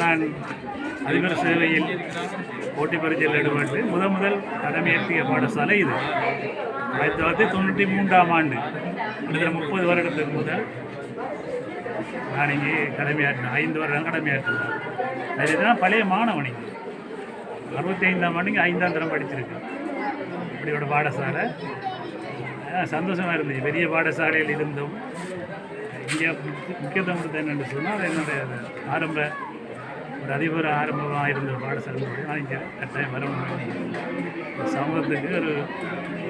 முன்னாள் நான் அதிபர் சேவையில் போட்டி பரீட்சையில் ஈடுபட்டு முதன் முதல் கடமையேற்றிய பாடசாலை இது. ஆயிரத்தி தொள்ளாயிரத்தி தொண்ணூற்றி மூன்றாம் ஆண்டு கிட்டத்தட்ட முப்பது வருடத்துக்கு முதல் நான் இங்கே கடமையாற்றினேன். ஐந்து வருடம் கடமையாற்றினேன். அதுதான் பழைய மாணவனி. அறுபத்தி ஐந்தாம் ஆண்டுக்கு ஐந்தாம் தரம் படிச்சிருக்கேன். இப்படியோட பாடசாலை. சந்தோஷமாக இருந்துச்சு பெரிய பாடசாலையில் இருந்தும் இங்கே முக்கியத்துவம் கொடுத்தேன் என்னென்னு சொன்னால் என்னுடைய ஆரம்ப ஒரு அதிபர் ஆரம்பமாக இருந்த பாடசாலை நான் கட்டாயம் வர முடியும் சமூகத்துக்கு ஒரு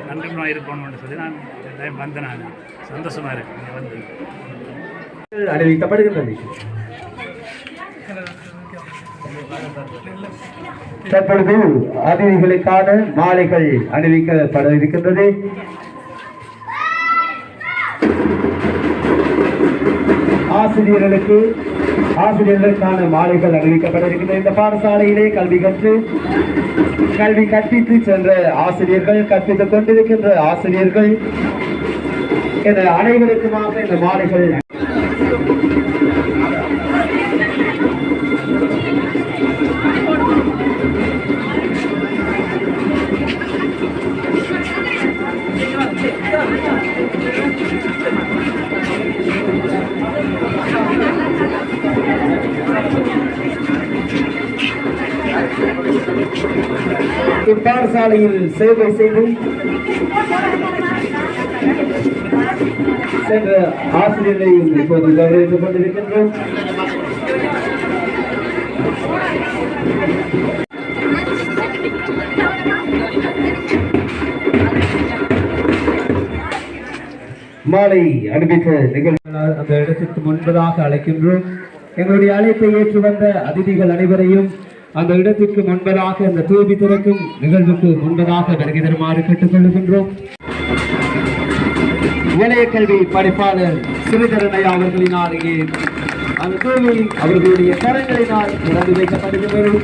நன்றிமனாக இருக்கணும்னு சொல்லி நான் கட்டாயம் வந்தேன் நான். சந்தோஷமாக இருக்கு இங்கே வந்து. அறிவிக்கப்படுகின்றது தற்பொழுது அதிதிகளுக்கான மாலைகள் அணிவிக்கப்பட இருக்கின்றது ஆசிரியர்களுக்கு ஆசிரியர்களுக்கான மாலைகள் அறிவிக்கப்பட இருக்கின்ற இந்த பாடசாலையிலே கல்வி கற்று கல்வி கற்பித்து சென்ற ஆசிரியர்கள் கற்பித்துக் கொண்டிருக்கின்ற ஆசிரியர்கள் என அனைவருக்குமாக இந்த மாலைகள் இப்பாடசாலையில் சேவை செய்து சென்ற ஆசிரியரை இப்போது கௌரவித்துக் கொண்டிருக்கின்றோம். மாலை அனுப்பித்த நிகழ்வு அந்த இடத்திற்கு முன்பதாக அழைக்கின்றோம். எங்களுடைய அழைப்பை ஏற்று வந்த அதிதிகள் அனைவரையும் அந்த இடத்திற்கு முன்பதாக அந்த தூபி திறக்கும் நிகழ்வுக்கு முன்பதாக வருகை தருமாறு கேட்டுக்கொள்கின்றோம் இளைய கல்வி படிப்பாளர் சிறுதரணையா அவர்களினால் இங்கே அந்த தூவி அவர்களுடைய கரங்களினால் திறந்து வைக்கப்படுகிறது.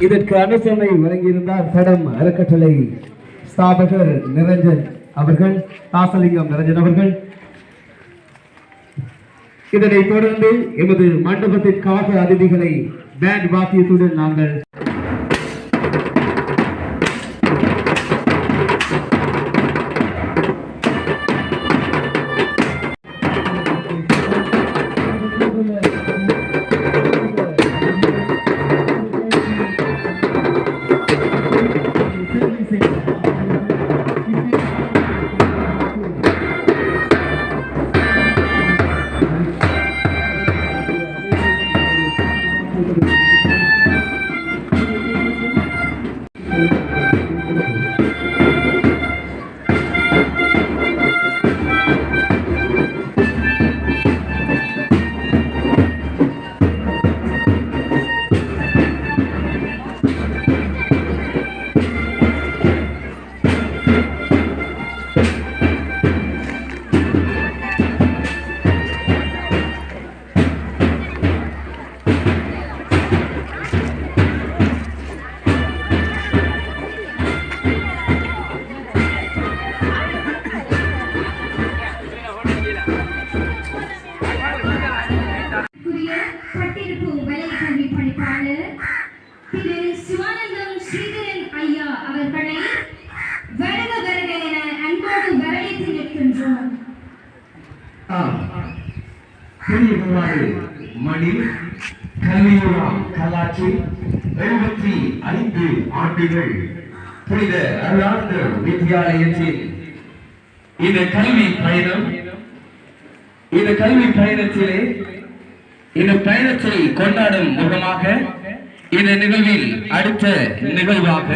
இதற்கு அனுசரணை வழங்கியிருந்தார் தடம் அறக்கட்டளை ஸ்தாபகர் நிரஞ்சன் அவர்கள் தாசலிங்கம் நிரஞ்சன் அவர்கள் இதனைத் தொடர்ந்து எமது மண்டபத்திற்காக அதிதிகளை பேண்ட் வாத்தியத்துடன் நாங்கள் எழுபத்தி ஐந்து ஆண்டுகள் புனித அருளாந்த வித்தியாலயத்தில் இந்த கல்வி பயணம் இந்த கல்வி பயணத்திலே இந்த பயணத்தை கொண்டாடும் முகமாக இந்த நிகழ்வில் அடுத்த நிகழ்வாக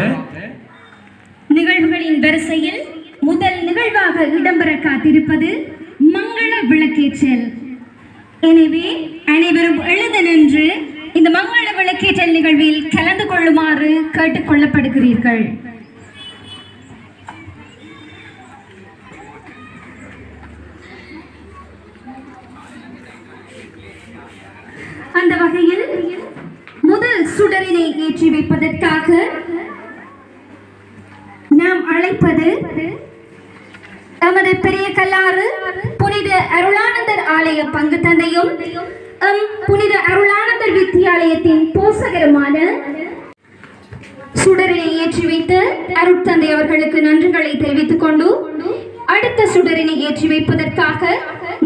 நிகழ்வுகளின் வரிசையில் முதல் நிகழ்வாக இடம்பெற காத்திருப்பது மங்கள விளக்கேற்றல். எனவே அனைவரும் எழுத நின்று இந்த மங்கள விளக்கேற்றல் நிகழ்வில் கலந்து கொள்ளுமாறு கேட்டுக்கொள்ளப்படுகிறீர்கள் அந்த வகையில் முதல் சுடரினை ஏற்றி வைப்பதற்காக நாம் அழைப்பது நமது பெரிய கல்லாறு புனித அருளானந்தர் ஆலய பங்கு தந்தையும் எம் புனித அருளானந்தர் வித்தியாலயத்தின் போசகருமான சுடரினை ஏற்றி வைத்து அருட்தந்தை அவர்களுக்கு நன்றிகளை தெரிவித்துக் கொண்டு அடுத்த சுடரினை ஏற்றி வைப்பதற்காக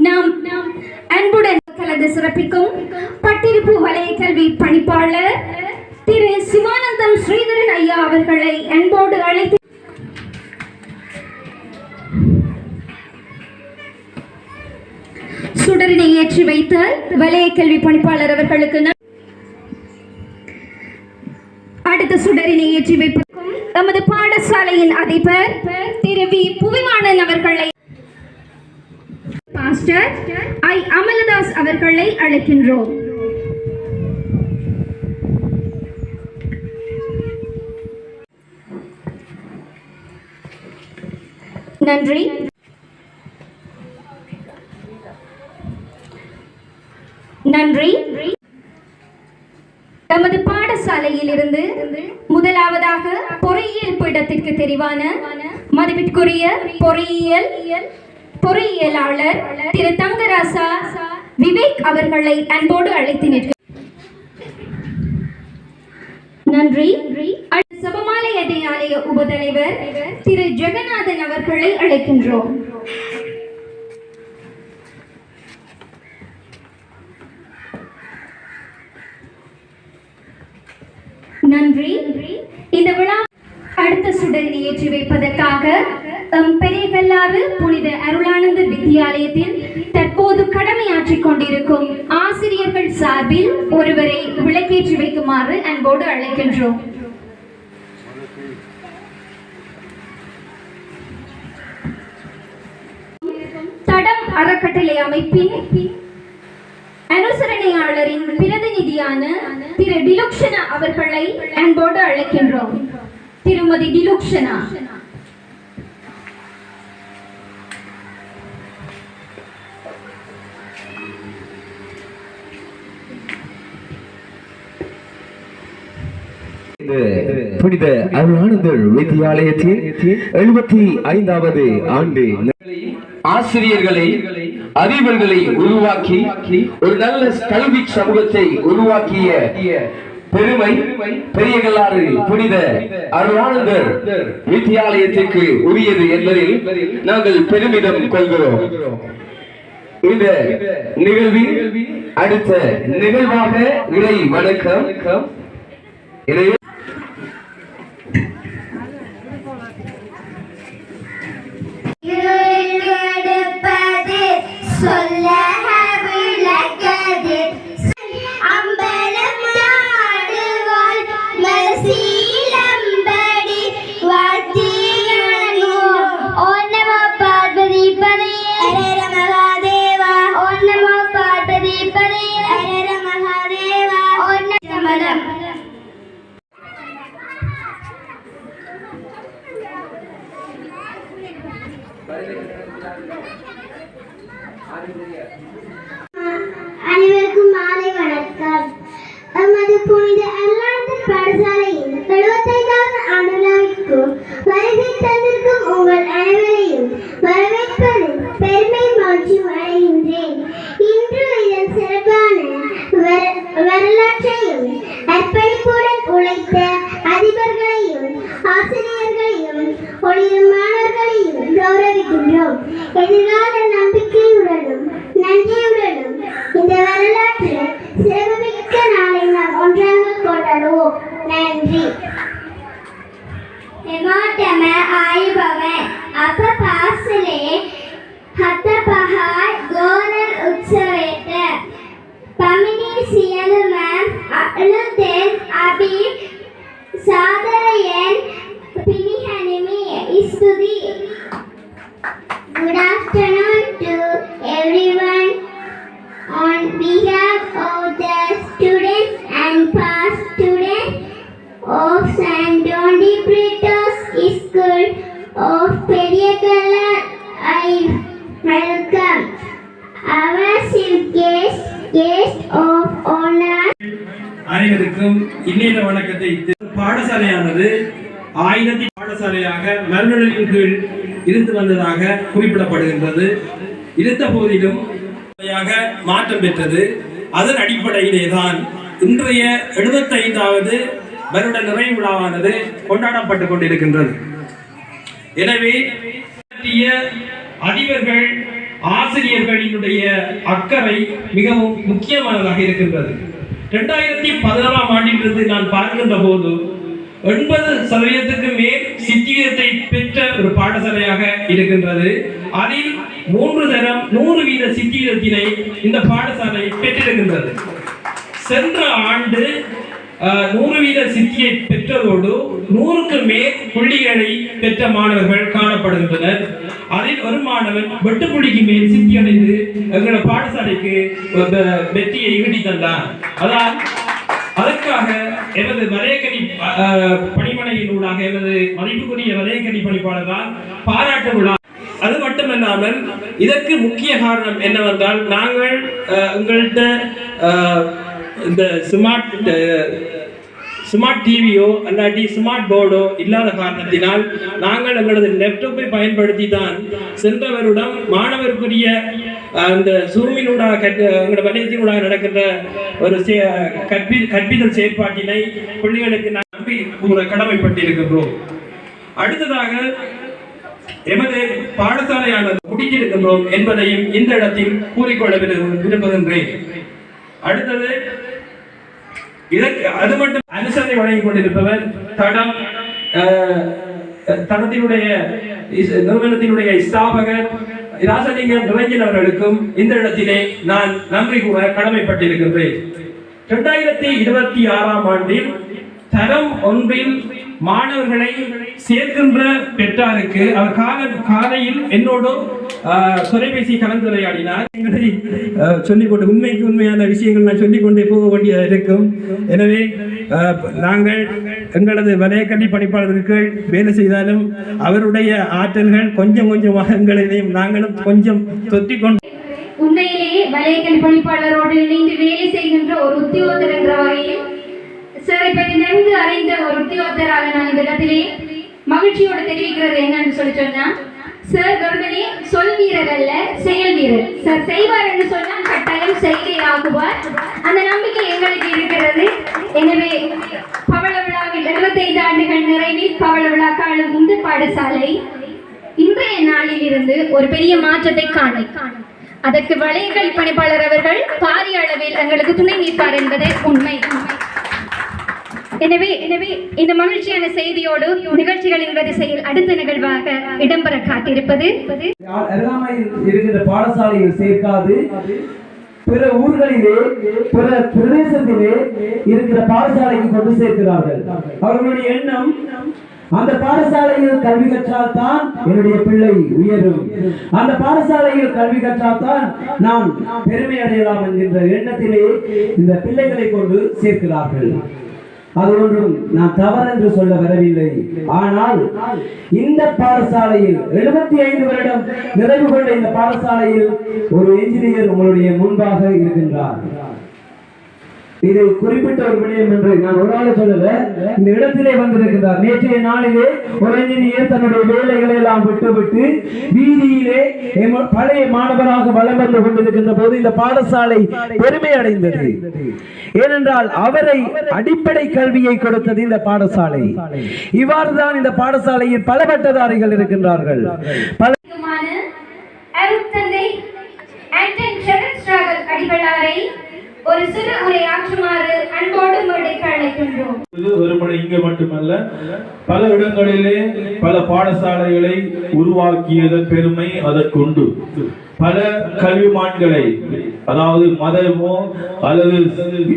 நாம் அன்புடன் கலந்து சிறப்பிக்கும் பட்டிருப்பு வலய கல்வி பணிப்பாளர் திரு சிவானந்தம் ஸ்ரீதரன் ஐயா அவர்களை அன்போடு அழைத்து சுடரினை ஏற்றி வைத்த வலய கல்வி பணிப்பாளர் அவர்களுக்கு அடுத்த சுடரினை ஏற்றி வைப்பதற்கும் நமது பாடசாலையின் அதிபர் திரு வி. புவிமானன் அவர்களை பாஸ்டர் ஐ. அமலதாஸ் அவர்களை அழைக்கின்றோம். நன்றி. நன்றி. நமது பாடசாலையில் இருந்து முதலாவதாக பொறியியல் பீடத்திற்கு தெரிவான மதிப்பிற்குரிய பொறியியல் பொறியியலாளர் திரு தங்கராசா விவேக் அவர்களை அன்போடு அழைத்து நிற்க நன்றி. அடுத்து சபமாலய உபதலைவர் திரு ஜெகநாதன் அவர்களை அழைக்கின்றோம். நன்றி. இந்த விழா அடுத்த சுடரினை ஏற்றி வைப்பதற்காக எம் பெரிய புனித அருளானந்தர் வித்தியாலயத்தில் தற்போது கடமையாற்றிக் கொண்டிருக்கும் ஆசிரியர்கள் சார்பில் ஒருவரை விளக்கேற்றி வைக்குமாறு அன்போடு அழைக்கின்றோம். தடம் அறக்கட்டளை அமைப்பின் அனுசரணையாளரின் பிரதிநிதியான திரு டிலுக்ஷனா அவர்களை அன்போடு அழைக்கின்றோம். திருமதி டிலுக்ஷனா. இந்த புனித அருளானந்தர் வித்தியாலயத்தின் எழுபத்தி ஐந்தாவது ஆண்டு. ஆசிரியர்களை அதிபர்களை உருவாக்கி ஒரு நல்ல கல்வி சமூகத்தை உருவாக்கிய பெருமை பெரியகல்லாறு புனித அருளானந்தர் வித்தியாலயத்திற்கு உரியது என்பதில் நாங்கள் பெருமிதம் கொள்கிறோம். இந்த நிகழ்வில் அடுத்த நிகழ்வாக இறை வணக்கம். இறை 阿里爷爷。another. அனைவருக்கும் வணக்கத்தை பாடசாலையானது ஆயிரத்தி பாடசாலையாக மறுநிலையின் கீழ் இருந்து வந்ததாக குறிப்பிடப்படுகின்றது. இருந்த போதிலும் மாற்றம் பெற்றது. அதன் அடிப்படையிலே தான் இன்றைய எழுபத்தைந்தாவது வருட நிறைவு விழாவானது கொண்டாடப்பட்டுக் கொண்டிருக்கின்றது. எனவே அதிபர்கள் ஆசிரியர்களினுடைய அக்கறை மிகவும் முக்கியமானதாக இருக்கின்றது. இரண்டாயிரத்தி பதினாறாம் ஆண்டிலிருந்து நான் பார்க்கின்ற போது எண்பது சதவீதத்துக்கு மேல் சித்தியத்தை பெற்ற ஒரு பாடசாலையாக இருக்கின்றது. அதில் மூன்று தரம் நூறு வீத சித்தியத்தினை இந்த பாடசாலை பெற்றிருக்கின்றது. சென்ற ஆண்டு நூறு வீத சித்தியை பெற்றதோடு நூறுக்கு மேல் புள்ளிகளை பெற்ற மாணவர்கள் காணப்படுகின்றனர். அதில் ஒரு மாணவன் வெட்டுப்புள்ளிக்கு மேல் சித்தி அடைந்து எங்களோட பாடசாலைக்கு வெற்றியை ஈட்டி தந்தார் அதான் அதற்காக எனது வரையக்கணி அஹ், பணிமனையினூடாக எனது மதிப்புக்குரிய வரையக்கணி பணிப்பாளர் தான் பாராட்டு விழா. அது மட்டுமல்லாமல் இதற்கு முக்கிய காரணம் என்னவென்றால் நாங்கள் அஹ், உங்கள்கிட்ட இந்த ஸ்மார்ட் ஸ்மார்ட் டிவியோ அல்லாட்டி ஸ்மார்ட் போர்டோ இல்லாத காரணத்தினால் நாங்கள் எங்களது லேப்டாப்பை பயன்படுத்தி தான் சென்ற வருடம் மாணவருக்குரிய அந்த சூமினூடாக கற்று எங்களோட வலயத்தினூடாக நடக்கின்ற ஒரு கற்பி கற்பிதல் செயற்பாட்டினை பிள்ளைகளுக்கு நம்பி கூற கடமைப்பட்டிருக்கின்றோம். அடுத்ததாக எமது பாடசாலையானது முடித்திருக்கின்றோம் என்பதையும் இந்த இடத்தில் கூறிக்கொள்ள விரும்புகின்றேன். அடுத்தது இதற்கு அது மட்டும் அனுசரணை வழங்கிக் கொண்டிருப்பவர் தடம் தடத்தினுடைய நிறுவனத்தினுடைய ஸ்தாபகர் ராசலிங்கம் நிரஞ்சன் அவர்களுக்கும் இந்த இடத்திலே நான் நன்றி கூற கடமைப்பட்டிருக்கின்றேன். இரண்டாயிரத்தி இருபத்தி ஆறாம் ஆண்டில் தரம் ஒன்றில் மாணவர்களை சேர்க்கின்ற பெற்றாருக்கு அவர் கால காலையில் என்னோடு தொலைபேசி கலந்துரையாடினார் எங்களை சொல்லிக்கொண்டு உண்மைக்கு உண்மையான விஷயங்கள் நான் சொல்லிக்கொண்டே போக வேண்டியதாக இருக்கும். எனவே நாங்கள் எங்களது வலயக்கல்வி பணிப்பாளர்கள் வேலை செய்தாலும் அவருடைய ஆற்றல்கள் கொஞ்சம் கொஞ்சமாக எங்களையும் நாங்களும் கொஞ்சம் தொத்திக்கொண்டு உண்மையிலேயே வலையக்கல் பணிப்பாளரோடு இணைந்து வேலை செய்கின்ற ஒரு உத்தியோகத்தர் என்ற வகையில் சார் பற்றி நன்கு அறிந்த ஒரு உத்தியோகத்தராக நான் இந்த இடத்திலே மகிழ்ச்சியோடு தெரிவிக்கிறது என்னன்னு சொல்லி சொன்னா சார் வெறுமனே சொல் வீரர் அல்ல செயல் வீரர். சார் செய்வார் என்று சொன்னால் கட்டாயம் செய்கை ஆகுவார். அந்த நம்பிக்கை எங்களுக்கு இருக்கிறது. எனவே பவள விழாவில் 75 ஆண்டுகள் நிறைவில் பவள விழா காலம் உண்டு பாடசாலை இன்றைய நாளில் இருந்து ஒரு பெரிய மாற்றத்தை காண அதற்கு வளையங்கள் பணிப்பாளர் அவர்கள் பாரிய அளவில் எங்களுக்கு துணை நிற்பார் என்பதே உண்மை. எனவே எனவே இந்த மகிழ்ச்சியான செய்தியோடு நிகழ்ச்சிகளின் வரிசையில் அடுத்த நிகழ்வாக இடம்பெற காத்திருப்பது. அருகாமையில் இருக்கின்ற பாடசாலையில் சேர்க்காது பிற ஊர்களிலே பிற பிரதேசத்திலே இருக்கிற பாடசாலைக்கு கொண்டு சேர்க்கிறார்கள். அவர்களுடைய எண்ணம் அந்த பாடசாலையில் கல்வி கற்றால் தான் என்னுடைய பிள்ளை உயரும். அந்த பாடசாலையில் கல்வி கற்றால் தான் நான் பெருமை அடையலாம் என்கின்ற எண்ணத்திலே இந்த பிள்ளைகளை கொண்டு சேர்க்கிறார்கள். அது ஒன்றும் நான் தவறு என்று சொல்ல வரவில்லை. ஆனால் இந்த பாடசாலையில் எழுபத்தி ஐந்து வருடம் நிறைவு கொண்ட இந்த பாடசாலையில் ஒரு என்ஜினியர் உங்களுடைய முன்பாக இருக்கின்றார். இது குறிப்பிட்ட ஒரு விடயம் என்று நான் ஒரு ஆளை சொல்லல. இந்த இடத்திலே வந்திருக்கிறார். நேற்றைய நாளிலே ஒரு என்ஜினியர் தன்னுடைய வேலைகளை எல்லாம் விட்டுவிட்டு வீதியிலே பழைய மாணவராக வலம் வந்து கொண்டிருக்கின்ற போது இந்த பாடசாலை பெருமை அடைந்தது. ஏனென்றால் அவரை அடிப்படை கல்வியை கொடுத்தது இந்த பாடசாலை. இவ்வாறு தான் இந்த பாடசாலையில் பல பட்டதாரிகள் இருக்கின்றார்கள். பல மான ஒரு சிறு உரையாற்றுமாறு அன்போடு மேடைக்கு அழைக்கின்றோம் இது வெறுமனே இங்க மட்டுமல்ல பல இடங்களிலே பல பாடசாலைகளை உருவாக்கியதன் பெருமை அதற்குண்டு. பல கல்விமான்களை அதாவது மதமோ அல்லது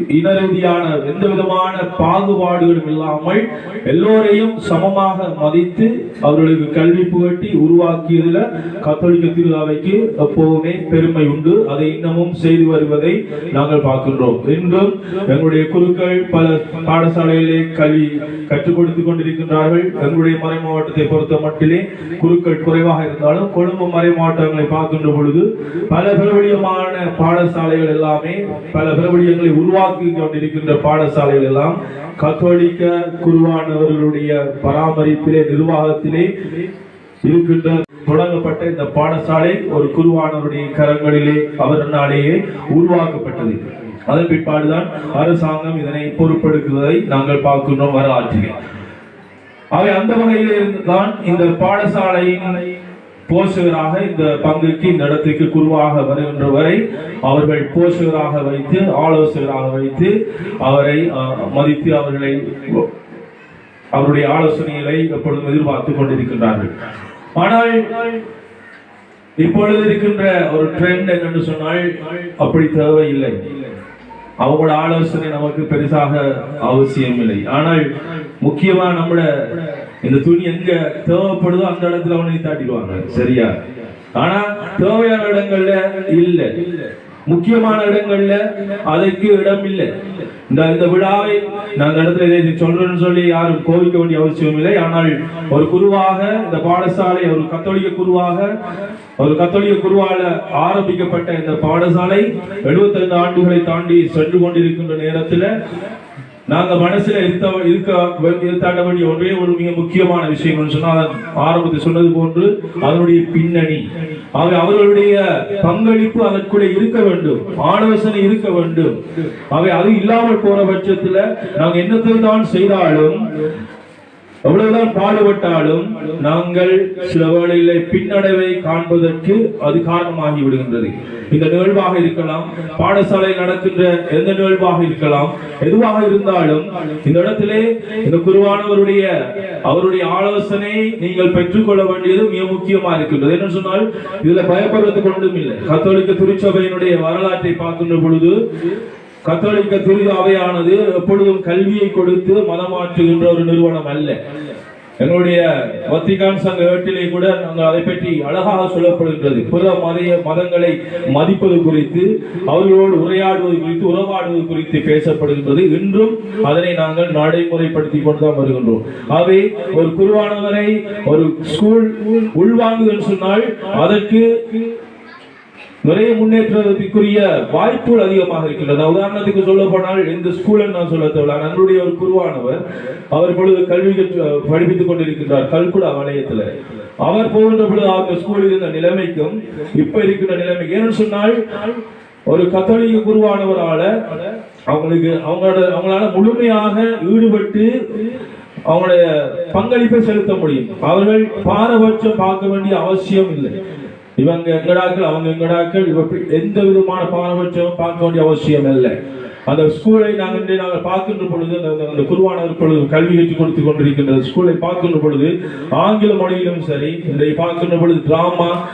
இன ரீதியான எந்த விதமான பாகுபாடுகளும் இல்லாமல் எல்லோரையும் சமமாக மதித்து அவர்களுக்கு கல்வி புகட்டி உருவாக்கியதுல கத்தோலிக்க திருவிழாவைக்கு எப்போவுமே பெருமை உண்டு. அதை இன்னமும் செய்து வருவதை நாங்கள் பார்க்கின்றோம். இன்றும் எங்களுடைய குருக்கள் பல பாடசாலைகளிலே கல்வி கற்றுக் கொடுத்துக் இருக்கிறார்கள். எங்களுடைய மறை மாவட்டத்தை பொறுத்த மட்டிலே குருக்கள் குறைவாக இருந்தாலும் கொழும்பு மறை மாவட்டங்களை பார்க்கின்ற பொழுது பல பிரபலியமான பாடசாலைகள் எல்லாமே பல பிரபலியங்களை உருவாக்கி கொண்டிருக்கின்ற பாடசாலைகள் எல்லாம் கத்தோலிக்க குருவானவர்களுடைய பராமரிப்பிலே நிர்வாகத்திலே இருக்கின்ற தொடங்கப்பட்ட இந்த பாடசாலை ஒரு குருவானவருடைய கரங்களிலே அவரினாலேயே உருவாக்கப்பட்டது. அதன் பிற்பாடுதான் அரசாங்கம் இதனை பொறுப்பெடுக்குவதை நாங்கள் பார்க்கின்றோம் வரலாற்றிலே. அவை அந்த வகையில் இருந்துதான் இந்த பாடசாலையின் போஷகராக இந்த பங்குக்கு இந்த இடத்திற்கு குருவாக வருகின்ற வரை அவர்கள் போஷகராக வைத்து ஆலோசகராக வைத்து அவரை மதித்து அவர்களை அவருடைய ஆலோசனைகளை எப்பொழுதும் எதிர்பார்த்து கொண்டிருக்கின்றார்கள். ஆனால் இப்பொழுது இருக்கின்ற ஒரு ட்ரெண்ட் என்னென்று சொன்னால் அப்படி தேவையில்லை. அவங்களோட ஆலோசனை நமக்கு பெருசாக அவசியம் இல்லை ஆனால் முக்கியமா நம்மள இந்த துணி எங்க தேவைப்படுதோ அந்த இடத்துல அவனை தாட்டிடுவாங்க சரியா? ஆனா தேவையான இடங்கள்ல இல்ல. முக்கியமான இடங்கள்ல அதற்கு இடம் இல்லை இந்த இந்த விழாவை நான் இந்த இடத்துல இதை சொல்றேன்னு சொல்லி யாரும் கோவிக்க வேண்டிய அவசியம் இல்லை. ஆனால் ஒரு குருவாக இந்த பாடசாலை ஒரு கத்தோலிக்க குருவாக ஒரு கத்தோலிக்க குருவால ஆரம்பிக்கப்பட்ட இந்த பாடசாலை 75 ஆண்டுகளை தாண்டி சென்று கொண்டிருக்கின்ற நேரத்துல நாங்க மனசுல இருத்த இருக்க இருத்தாட்ட வேண்டிய ஒன்றே ஒரு மிக முக்கியமான விஷயம் சொன்னால் ஆரம்பத்தை ஆரம்பத்தில் சொன்னது போன்று அதனுடைய பின்னணி. அவை அவர்களுடைய பங்களிப்பு அதற்குள்ளே இருக்க வேண்டும். ஆலோசனை இருக்க வேண்டும். அவை அது இல்லாமல் போற பட்சத்துல நாங்க என்னத்தை தான் செய்தாலும் எவ்வளவுதான் பாடுபட்டாலும் நாங்கள் சில வேளையிலே பின்னடைவை காண்பதற்கு அது காரணமாகி விடுகின்றது. இந்த நிகழ்வாக இருக்கலாம் பாடசாலை நடக்கின்ற எந்த நிகழ்வாக இருக்கலாம் எதுவாக இருந்தாலும் இந்த இடத்திலே இந்த குருவானவருடைய அவருடைய ஆலோசனை நீங்கள் பெற்றுக்கொள்ள வேண்டியது மிக முக்கியமா இருக்கின்றது. என்ன சொன்னால் இதுல பயப்படுறதுக்கு ஒன்றும் இல்லை. கத்தோலிக்க திருச்சபையினுடைய வரலாற்றை பார்க்கின்ற பொழுது கத்தோலிக்க திருதாவையானது எப்பொழுதும் கல்வியை கொடுத்து மதமாற்றுகின்ற ஒரு நிறுவனம் அல்ல. எங்களுடைய வத்திகான் சங்க ஏட்டிலே கூட நாங்கள் அதை பற்றி அழகாக சொல்லப்படுகின்றது. பிற மதிய மதங்களை மதிப்பது குறித்து அவர்களோடு உரையாடுவது குறித்து உறவாடுவது குறித்து பேசப்படுகின்றது. இன்றும் அதனை நாங்கள் நடைமுறைப்படுத்தி கொண்டுதான் வருகின்றோம். அவை ஒரு குருவானவரை ஒரு ஸ்கூல் உள்வாங்குதல் சொன்னால் அதற்கு நிறைய முன்னேற்றத்திற்குரிய வாய்ப்புகள் அதிகமாக இருக்கின்றன உதாரணத்துக்கு சொல்ல போனால் இந்த ஸ்கூலில் நான் சொல்ல தேவையில்ல. நம்மளுடைய ஒரு குருவானவர் அவர் பொழுது கல்வி படிப்பித்துக் கொண்டிருக்கின்றார் கல்குடா வலயத்தில். அவர் போகின்ற பொழுது அந்த ஸ்கூலில் இருந்த நிலைமைக்கும் இப்ப இருக்கின்ற நிலைமைக்கு ஏன்னு சொன்னால் ஒரு கத்தோலிக்க குருவானவரால அவங்களுக்கு அவங்களோட அவங்களால முழுமையாக ஈடுபட்டு அவங்களுடைய பங்களிப்பை செலுத்த முடியும். அவர்கள் பாரபட்சம் பார்க்க வேண்டிய அவசியம் இல்லை. இவங்க எங்கடாக்கள் அவங்க எங்கடாக்கள் எந்த விதமான பாரபட்சமும் பார்க்க வேண்டிய அவசியம் இல்லை. அந்த ஸ்கூலை நாங்கள் நாங்கள் பார்க்கின்ற பொழுது அந்த- குருவானவர் பொழுது கல்வி கற்றுக் கொடுத்து கொண்டிருக்கின்ற ஸ்கூலை பார்க்கின்ற பொழுது ஆங்கில மொழியிலும் சரி இதை பார்க்கின்ற பொழுது டிராமா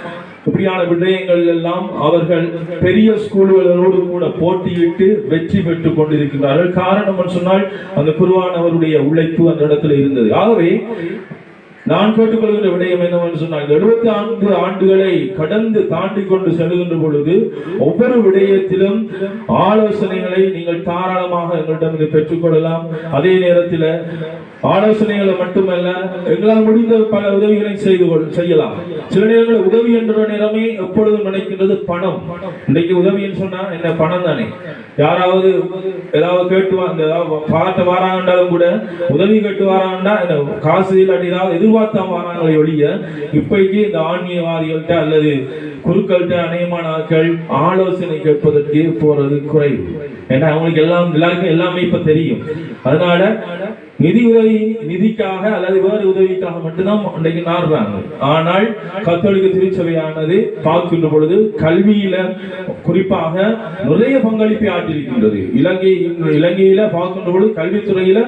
இப்படியான விடயங்கள் எல்லாம் அவர்கள் பெரிய ஸ்கூல்களோடு கூட போட்டியிட்டு வெற்றி பெற்றுக் கொண்டிருக்கிறார்கள் காரணம் என்று சொன்னால் அந்த குருவானவருடைய உழைப்பு அந்த இடத்துல இருந்தது. ஆகவே நான் கேட்டுக்கொள்கின்ற விடயம் என்னவென்று சொன்னால் எழுபத்தி ஐந்து ஆண்டுகளை கடந்து தாண்டி கொண்டு செல்கின்ற பொழுது ஒவ்வொரு விடயத்திலும் ஆலோசனைகளை நீங்கள் தாராளமாக எங்களிடம் இதை பெற்றுக்கொள்ளலாம் அதே நேரத்தில் ஆலோசனைகளை மட்டுமல்ல எங்களால் முடிந்த பல உதவிகளை செய்து கொள்- செய்யலாம். சில நேரங்களில் உதவி என்ற நேரமே எப்பொழுதும் நினைக்கின்றது பணம். இன்னைக்கு உதவின்னு சொன்னா என்ன பணம் தானே? யாராவது ஏதாவது கேட்டு இந்த பார்த்து வாராண்டாலும் கூட உதவி கேட்டு வாராண்டா என்ன காசு இல்லாட்டி ஏதாவது எதிர்பார்த்து வாராங்களே ஒழிய இப்பைக்கு இந்த ஆன்மீகவாதிகள்கிட்ட அல்லது குருக்கள்கிட்ட அநேகமான ஆட்கள் ஆலோசனை கேட்பதற்கு போறது குறைவு. ஏன்னா அவங்களுக்கு எல்லாம் எல்லாருக்கும் எல்லாமே இப்ப தெரியும். அதனால நிதி உதவி நிதிக்காக அல்லது வேறு உதவிக்காக மட்டும்தான் அன்றைக்கு நாடுறாங்க. ஆனால் கத்தோலிக்க திருச்சபையானது பார்க்கின்ற பொழுது கல்வியில குறிப்பாக நிறைய பங்களிப்பை ஆற்றிருக்கின்றது இலங்கை இலங்கையில பார்க்கின்ற பொழுது கல்வித்துறையில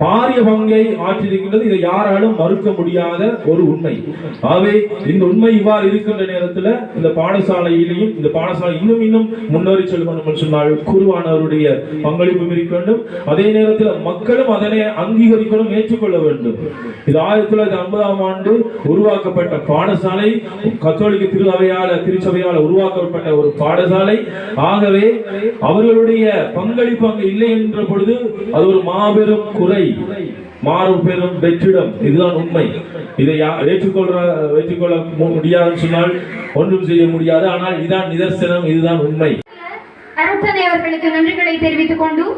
பாரிய பங்கை ஆற்றிருக்கின்றது இதை யாராலும் மறுக்க முடியாத ஒரு உண்மை. ஆகவே இந்த உண்மை இவ்வாறு இருக்கின்ற நேரத்துல இந்த பாடசாலையிலையும் இந்த பாடசாலை இன்னும் இன்னும் முன்னேறி செல்லும் என்று சொன்னால் குருவானவருடைய பங்களிப்பும் இருக்க வேண்டும். அதே நேரத்தில் மக்களும் அதனை அங்கீகரிக்கணும் ஏற்றுக்கொள்ள வேண்டும். இது ஆயிரத்தி தொள்ளாயிரத்தி ஐம்பதாம் ஆண்டு உருவாக்கப்பட்ட பாடசாலை. கத்தோலிக்க திருவையால திருச்சபையால உருவாக்கப்பட்ட ஒரு பாடசாலை. ஆகவே அவர்களுடைய பங்களிப்பு அங்கு இல்லை என்ற பொழுது அது ஒரு மாபெரும் குறை. மாறும் பெரும் வெற்றிடம். இதுதான் உண்மை. இதை ஏற்றுக்கொள்ள மு- முடியாதுன்னு சொன்னால் ஒன்றும் செய்ய முடியாது. ஆனால் இதுதான் நிதர்சனம் இதுதான் உண்மை. அருட்தந்தை அவர்களுக்கு நன்றிகளை தெரிவித்துக் கொண்டு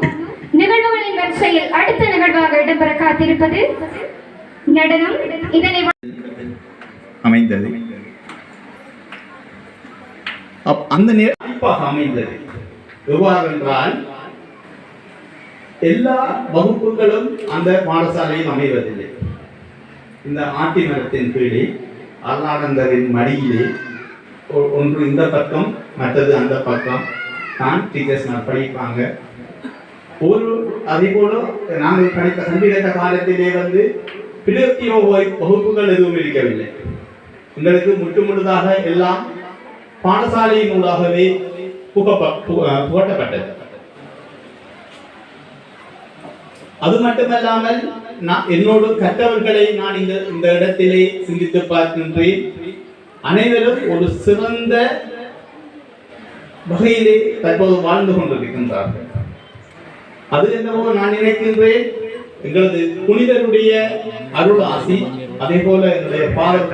நிகழ்வுகளின் வரிசையில் அடுத்த நிகழ்வாக இடம்பெற காத்திருப்பது நடனம். இதனை அமைந்தது. அந்த அமைந்தது. எவ்வாறு என்றால் எல்லா வகுப்புகளும் அந்த பாடசாலையில் அமைவதில்லை. இந்த ஆட்டி மரத்தின் கீழே அருளானந்தரின் மடியிலே ஒன்று இந்த பக்கம் மற்றது அந்த பக்கம். தான் டீச்சர்ஸ் படிப்பாங்க. ஒரு அதே போல நாங்கள் படித்த கல்வி காலத்திலே வந்து பிரத்திய வகுப்புகள் எதுவும் இருக்கவில்லை. எங்களுக்கு முற்று முழுதாக எல்லாம் பாடசாலையின் ஊடாகவே புகப்ப- புகட்டப்பட்டது. அது மட்டுமல்லாமல் நான் என்னோடு கற்றவர்களை நான் இந்த இந்த இடத்திலே சிந்தித்து பார்க்கின்றேன். அனைவரும் ஒரு சிறந்த வகையிலே தற்போது வாழ்ந்து கொண்டிருக்கின்றார்கள். அது என்னவோ நான் நினைக்கின்றேன். எங்களது புனிதருடைய அருள் ஆசி அதே போல எங்களுடைய பாதர்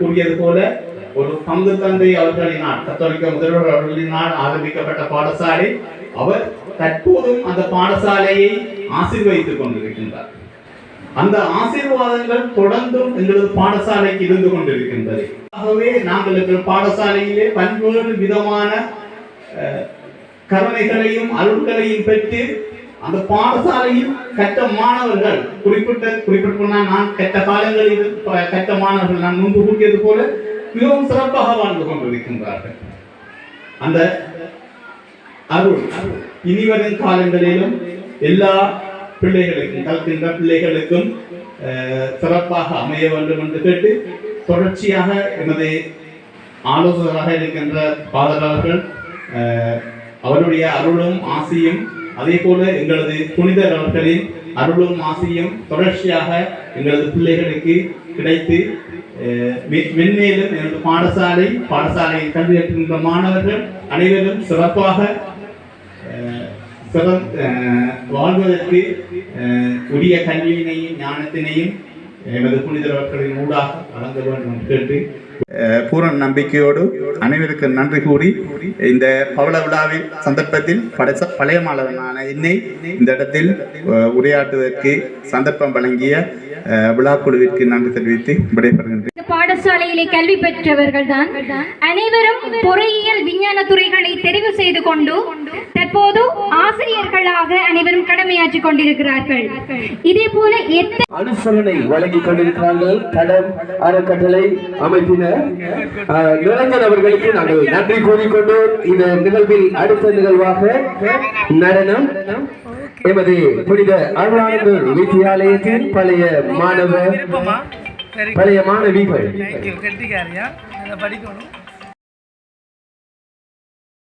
கூறியது போல ஒரு பங்கு தந்தை அவர்களினால் கத்தோலிக்க முதல்வர் அவர்களினால் ஆரம்பிக்கப்பட்ட பாடசாலை அவர் தற்போதும் அந்த பாடசாலையை ஆசீர்வதித்துக் கொண்டிருக்கின்றார். அந்த ஆசீர்வாதங்கள் தொடர்ந்தும் எங்களது பாடசாலைக்கு இருந்து கொண்டிருக்கின்றது. ஆகவே நாங்கள் எங்கள் பாடசாலையிலே பல்வேறு விதமான அஹ், கருணைகளையும் அருள்களையும் பெற்று அந்த பாடசாலையில் கற்ற மாணவர்கள் குறிப்பிட்ட குறிப்பிட்ட நான் கற்ற காலங்களில் ப- கற்ற மாணவர்கள் நான் முன்பு கூட்டியது போல மிகவும் சிறப்பாக வாழ்ந்து கொண்டிருக்கின்றார்கள். அந்த அருள். இனிவரும் காலங்களிலும் எல்லா பிள்ளைகளுக்கும் கலக்கின்ற பிள்ளைகளுக்கும் சிறப்பாக அமைய வேண்டும் என்று கேட்டு தொடர்ச்சியாக எமது ஆலோசகராக இருக்கின்ற பாதகர்கள் அவருடைய அருளும் ஆசையும் அதே போல எங்களது புனிதர் அவர்களின் அருளும் ஆசையும் தொடர்ச்சியாக எங்களது பிள்ளைகளுக்கு கிடைத்து மென்மேலும் எனது பாடசாலை பாடசாலையில் கல்வி கற்கின்ற மாணவர்கள் அனைவரும் சிறப்பாக அஹ், அஹ், வாழ்வதற்கு அஹ், உரிய கல்வியினையும் ஞானத்தினையும் எமது புனிதவர்களின் ஊடாக வழங்க வேண்டும் என்று கேட்டு பூரண நம்பிக்கையோடு அனைவருக்கும் நன்றி கூறி இந்த பவள விழாவில் சந்தர்ப்பத்தில் படைச பழைய மாணவனான என்னை இந்த இடத்தில் உரையாற்றுவதற்கு சந்தர்ப்பம் வழங்கிய விழாக்குழுவிற்கு நன்றி தெரிவித்து விடைபெறுகின்றேன். இந்த பாடசாலையிலே கல்வி பெற்றவர்கள் தான் அனைவரும் பொறியியல் விஞ்ஞான துறைகளை தெரிவு செய்து கொண்டு தற்போது ஆசிரியர்களாக அனைவரும் கடமையாற்றிக் கொண்டிருக்கிறார்கள். இதே போல அனுசரணை வழங்கிக் கொண்டிருக்கிறார்கள். தடம் அறக்கட்டளை அமைப்பினர். நிரஞ்சன் அவர்களுக்கு நாங்கள் நன்றி கூறிக்கொண்டு இந்த நிகழ்வில் அடுத்த நிகழ்வாக நடனம் எமது புனித அருளானந்தர் வித்தியாலயத்தின் பழைய மாணவ பழைய மாணவிகள். படிக்கணும்.